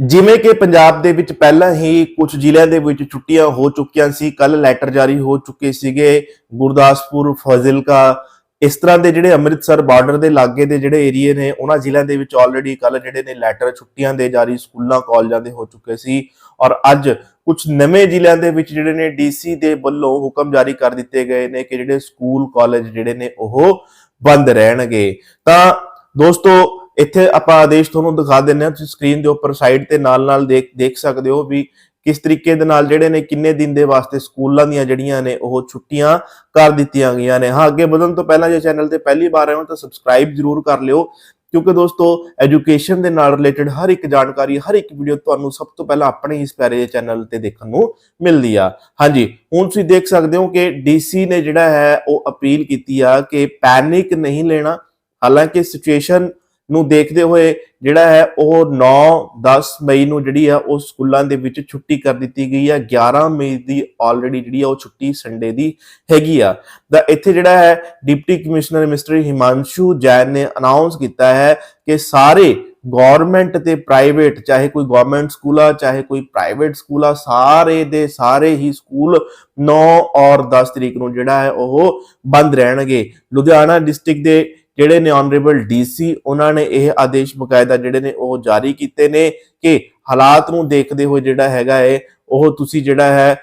ਜਿਵੇਂ ਕਿ ਪੰਜਾਬ ਦੇ ਵਿੱਚ ਪਹਿਲਾਂ ਹੀ ਕੁਝ ਜ਼ਿਲ੍ਹਿਆਂ ਦੇ ਵਿੱਚ ਛੁੱਟੀਆਂ ਹੋ ਚੁੱਕੀਆਂ ਸੀ ਕੱਲ ਲੈਟਰ ਜਾਰੀ ਹੋ ਚੁੱਕੇ ਸੀਗੇ, ਗੁਰਦਾਸਪੁਰ, ਫਾਜ਼ਿਲਕਾ, ਇਸ ਤਰ੍ਹਾਂ ਦੇ ਜਿਹੜੇ ਅੰਮ੍ਰਿਤਸਰ ਬਾਰਡਰ ਦੇ ਲਾਗੇ ਦੇ ਜਿਹੜੇ ਏਰੀਏ ਨੇ, ਉਹਨਾਂ ਜ਼ਿਲ੍ਹਿਆਂ ਦੇ ਵਿੱਚ ਆਲਰੇਡੀ ਕੱਲ ਜਿਹੜੇ ਨੇ ਲੈਟਰ ਛੁੱਟੀਆਂ ਦੇ ਜਾਰੀ, ਸਕੂਲਾਂ, ਕਾਲਜਾਂ ਦੇ ਹੋ ਚੁੱਕੇ ਸੀ ਔਰ ਅੱਜ ਕੁਝ ਨਵੇਂ ਜ਼ਿਲ੍ਹਿਆਂ ਦੇ ਵਿੱਚ ਜਿਹੜੇ ਨੇ ਡੀਸੀ ਦੇ ਵੱਲੋਂ ਹੁਕਮ ਜਾਰੀ ਕਰ ਦਿੱਤੇ ਗਏ ਨੇ ਕਿ ਜਿਹੜੇ ਸਕੂਲ, ਕਾਲਜ ਜਿਹੜੇ ਨੇ ਉਹ ਬੰਦ ਰਹਿਣਗੇ। ਤਾਂ ਦੋਸਤੋ ਇੱਥੇ ਆਪਾਂ ਆਦੇਸ਼ ਤੁਹਾਨੂੰ ਦਿਖਾ ਦਿੰਨੇ ਆ ਤੁਸੀਂ ਸਕਰੀਨ ਦੇ ਉੱਪਰ ਸਾਈਡ ਤੇ ਨਾਲ ਨਾਲ ਦੇਖ ਦੇਖ ਸਕਦੇ ਹੋ ਵੀ ਕਿਸ ਤਰੀਕੇ ਦੇ ਨਾਲ ਜਿਹੜੇ ਨੇ, ਕਿੰਨੇ ਦਿਨ ਦੇ ਵਾਸਤੇ ਸਕੂਲਾਂ ਦੀਆਂ ਜਿਹੜੀਆਂ ਨੇ, ਉਹ ਛੁੱਟੀਆਂ ਕਰ ਦਿੱਤੀਆਂ ਗਈਆਂ ਨੇ। ਹਾਂ, ਅੱਗੇ ਵਧਣ ਤੋਂ ਪਹਿਲਾਂ ਜੇ ਚੈਨਲ ਤੇ ਪਹਿਲੀ ਵਾਰ ਆਏ ਹੋ ਤਾਂ ਸਬਸਕ੍ਰਾਈਬ ਜ਼ਰੂਰ ਕਰ ਲਿਓ, ਕਿਉਂਕਿ ਦੋਸਤੋ ਐਜੂਕੇਸ਼ਨ ਦੇ ਨਾਲ ਰਿਲੇਟਡ ਹਰ ਇੱਕ ਜਾਣਕਾਰੀ, ਹਰ ਇੱਕ ਵੀਡੀਓ ਤੁਹਾਨੂੰ ਸਭ ਤੋਂ ਪਹਿਲਾਂ ਆਪਣੇ ਇਸ ਪਿਆਰੇ ਚੈਨਲ ਤੇ ਦੇਖਣ ਨੂੰ ਮਿਲਦੀ ਆ। ਹਾਂਜੀ, ਹੁਣ ਤੁਸੀਂ ਦੇਖ ਸਕਦੇ ਹੋ ਕਿ ਡੀਸੀ ਨੇ ਜਿਹੜਾ ਹੈ, ਉਹ ਅਪੀਲ ਕੀਤੀ ਆ ਕਿ ਪੈਨਿਕ ਨਹੀਂ ਲੈਣਾ। ਹਾਲਾਂਕਿ ਸਿਚੁਏਸ਼ਨ ਨੂੰ ਦੇਖਦੇ ਹੋਏ ਜਿਹੜਾ ਹੈ ਉਹ 9 10 ਮਈ ਨੂੰ ਜਿਹੜੀ ਆ ਉਹ ਸਕੂਲਾਂ ਦੇ ਵਿੱਚ ਛੁੱਟੀ ਕਰ ਦਿੱਤੀ ਗਈ ਆ 11 ਮਈ ਦੀ ਆਲਰੇਡੀ ਜਿਹੜੀ ਆ ਉਹ ਛੁੱਟੀ ਸੰਡੇ ਦੀ ਹੈਗੀ ਆ। ਦਾ ਇੱਥੇ ਜਿਹੜਾ ਹੈ deputy commissioner mister Himanshu Jain ਨੇ ਅਨਾਉਂਸ ਕੀਤਾ ਹੈ ਕਿ ਸਾਰੇ ਗਵਰਨਮੈਂਟ ਤੇ ਪ੍ਰਾਈਵੇਟ ਚਾਹੇ ਕੋਈ ਗਵਰਨਮੈਂਟ ਸਕੂਲ ਆ, ਚਾਹੇ ਕੋਈ ਪ੍ਰਾਈਵੇਟ ਸਕੂਲ ਆ, ਸਾਰੇ ਦੇ ਸਾਰੇ ਹੀ ਸਕੂਲ 9 ਔਰ 10 ਤਰੀਕ ਨੂੰ ਜਿਹੜਾ ਹੈ ਉਹ ਬੰਦ ਰਹਿਣਗੇ। ਲੁਧਿਆਣਾ ਡਿਸਟ੍ਰਿਕਟ ਦੇ ਜਿਹੜੇ ਨੇ ਆਨਰੇਬਲ ਡੀਸੀ ਉਹਨਾਂ ਨੇ ਇਹ ਆਦੇਸ਼ ਬਕਾਇਦਾ ਜਿਹੜੇ ਨੇ ਉਹ ਜਾਰੀ ਕੀਤੇ ਨੇ ਕਿ ਹਾਲਾਤ ਨੂੰ ਦੇਖਦੇ ਹੋਏ ਜਿਹੜਾ ਹੈਗਾ ਹੈ ਉਹ ਤੁਸੀਂ ਜਿਹੜਾ ਹੈ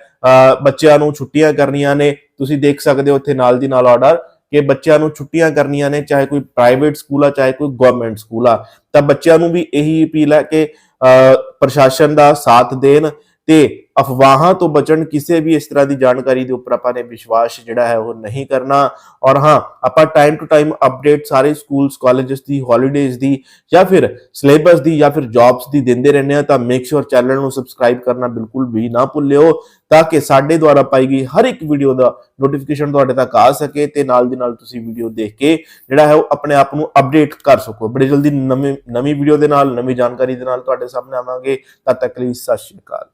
ਬੱਚਿਆਂ ਨੂੰ ਛੁੱਟੀਆਂ ਕਰਨੀਆਂ ਨੇ। ਤੁਸੀਂ ਦੇਖ ਸਕਦੇ ਹੋ ਇੱਥੇ ਨਾਲ ਦੀ ਨਾਲ ਆਰਡਰ ਕਿ ਬੱਚਿਆਂ ਨੂੰ ਛੁੱਟੀਆਂ ਕਰਨੀਆਂ ਨੇ, ਚਾਹੇ ਕੋਈ ਪ੍ਰਾਈਵੇਟ ਸਕੂਲ ਆ, ਚਾਹੇ ਕੋਈ ਗਵਰਨਮੈਂਟ ਸਕੂਲ ਆ। ਤਾਂ ਬੱਚਿਆਂ ਨੂੰ ਵੀ ਇਹੀ ਅਪੀਲ ਹੈ ਕਿ ਅਹ ਪ੍ਰਸ਼ਾਸਨ ਦਾ ਸਾਥ ਦੇਣ। ਤੇ ਅਫਵਾਹਾਂ ਤੋਂ ਬਚਣ ਕਿਸੇ ਵੀ ਇਸ ਤਰ੍ਹਾਂ ਦੀ ਜਾਣਕਾਰੀ ਦੇ ਉੱਪਰ ਆਪਾਂ ਨੇ ਵਿਸ਼ਵਾਸ ਜਿਹੜਾ ਹੈ ਉਹ ਨਹੀਂ ਕਰਨਾ। ਔਰ ਹਾਂ, ਆਪਾਂ ਟਾਈਮ ਟੂ ਟਾਈਮ ਅਪਡੇਟ ਸਾਰੇ ਸਕੂਲਸ ਕਾਲਜਸ ਦੀ ਹੌਲੀਡੇਜ਼ ਦੀ ਜਾਂ ਫਿਰ ਸਿਲੇਬਸ ਦੀ ਜਾਂ ਫਿਰ ਜੌਬਸ ਦੀ ਦਿੰਦੇ ਰਹਿੰਦੇ ਆ ਤਾਂ ਮੇਕ ਸ਼ੋਰ ਚੈਨਲ ਨੂੰ ਸਬਸਕ੍ਰਾਈਬ ਕਰਨਾ ਬਿਲਕੁਲ ਵੀ ਨਾ ਭੁੱਲਿਓ ਤਾਂ ਕਿ ਸਾਡੇ ਦੁਆਰਾ ਪਾਈ ਗਈ ਹਰ ਇੱਕ ਵੀਡੀਓ ਦਾ ਨੋਟੀਫਿਕੇਸ਼ਨ ਤੁਹਾਡੇ ਤੱਕ ਆ ਸਕੇ ਤੇ ਨਾਲ ਦੀ ਨਾਲ ਤੁਸੀਂ ਵੀਡੀਓ ਦੇਖ ਕੇ ਜਿਹੜਾ ਹੈ ਉਹ ਆਪਣੇ ਆਪ ਨੂੰ ਅਪਡੇਟ ਕਰ ਸਕੋ। ਬੜੀ ਜਲਦੀ ਨਵੀਂ ਨਵੀਂ ਵੀਡੀਓ ਦੇ ਨਾਲ, ਨਵੀਂ ਜਾਣਕਾਰੀ ਦੇ ਨਾਲ ਤੁਹਾਡੇ ਸਾਹਮਣੇ ਆਵਾਂਗੇ। ਤਦ ਤੱਕ ਲਈ ਸਤਿ ਸ਼੍ਰੀ ਅਕਾਲ।